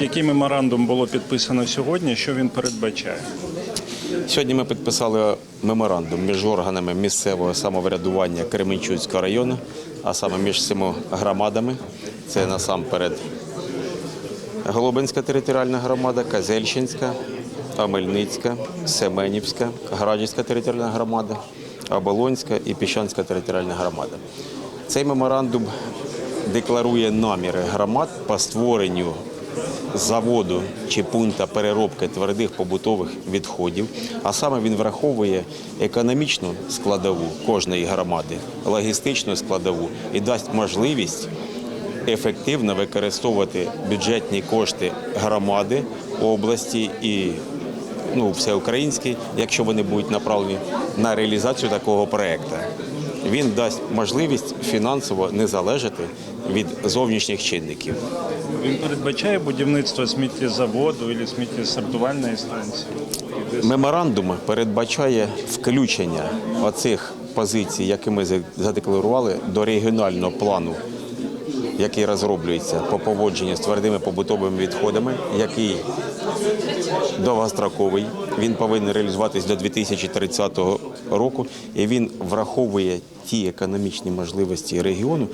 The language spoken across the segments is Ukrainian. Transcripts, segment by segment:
Який меморандум було підписано сьогодні? Що він передбачає? Сьогодні ми підписали меморандум між органами місцевого самоврядування Кременчуцького району, а саме між семи громадами. Це насамперед Голубинська територіальна громада, Казельщинська, Омельницька, Семенівська, Градівська територіальна громада, Оболонська і Піщанська територіальна громада. Цей меморандум декларує наміри громад по створенню заводу чи пункта переробки твердих побутових відходів, а саме він враховує економічну складову кожної громади, логістичну складову і дасть можливість ефективно використовувати бюджетні кошти громади, області і ну, всеукраїнські, якщо вони будуть направлені на реалізацію такого проекту. Він дасть можливість фінансово не залежати від зовнішніх чинників. Він передбачає будівництво сміттєзаводу або сміттєсортувальної станції. Меморандум передбачає включення оцих позицій, які ми задекларували, до регіонального плану, який розроблюється по поводженню з твердими побутовими відходами, який довгостроковий. Він повинен реалізуватись до 2030 року, і він враховує ті економічні можливості регіону,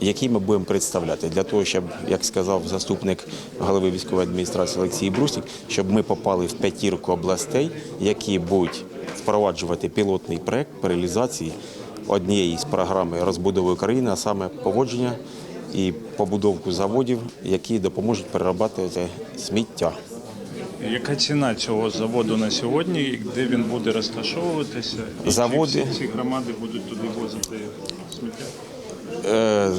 які ми будемо представляти для того, щоб, як сказав заступник голови військової адміністрації Олексій Брусік, щоб ми попали в п'ятірку областей, які будуть впроваджувати пілотний проект по реалізації однієї з програми розбудови України, а саме поводження і побудовку заводів, які допоможуть перерабатувати сміття. Яка ціна цього заводу на сьогодні? і Де він буде розташовуватися? І Заводи- чи всі ці громади будуть туди возити сміття? Е,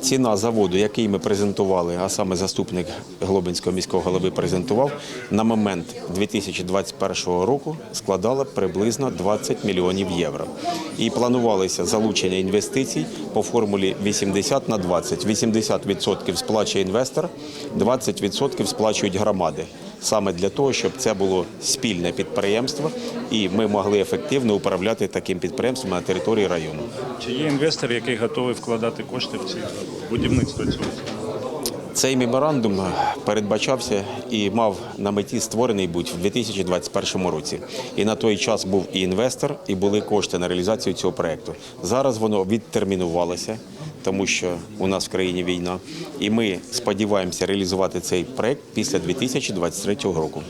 Ціна заводу, який ми презентували, а саме заступник Глобинського міського голови презентував, на момент 2021 року складала приблизно 20 мільйонів євро. І планувалося залучення інвестицій по формулі 80 на 20. 80% сплачує інвестор, 20% сплачують громади. Саме для того, щоб це було спільне підприємство, і ми могли ефективно управляти таким підприємством на території району. Чи є інвестор, який готовий вкладати кошти в ці будівництво цього? Цей меморандум передбачався і мав на меті створений бути в 2021 році. І на той час був і інвестор, і були кошти на реалізацію цього проекту. Зараз воно відтермінувалося, тому що у нас в країні війна. І ми сподіваємося реалізувати цей проект після 2023 року.